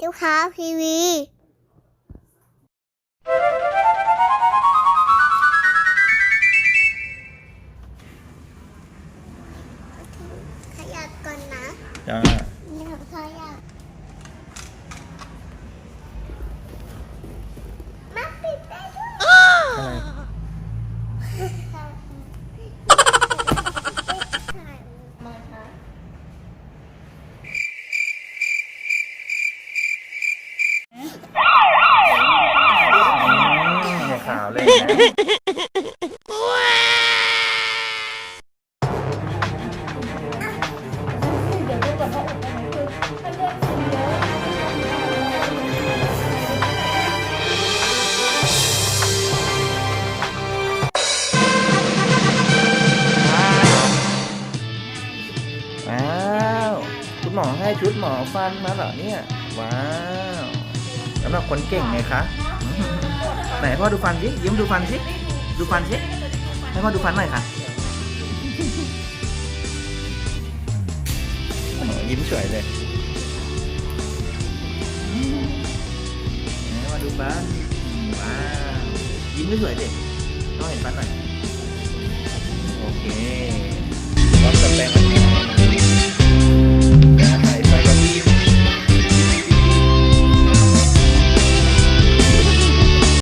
ดูข่าวทีวีขยับก่อนนะ จ้า นี่ของขยับมาปิดได้ด้วย อะไร มาคะ อืมอย่าขาวเลยนะว้าวคุณหมอให้ชุดหมอฟันมาเหรอเนี่ย ว้าวสำหรับคนเก่งไงคะ ไหนพ่อดูฟันสิยิ้มดูฟันสิดูฟันสิให้พ่อดูฟันหน่อยค่ะโอ้โหยิ้มสวยเลยไหนมาดูฟันว้าวยิ้มไม่สวยเด็กต้องเห็นฟันหน่อยโอเค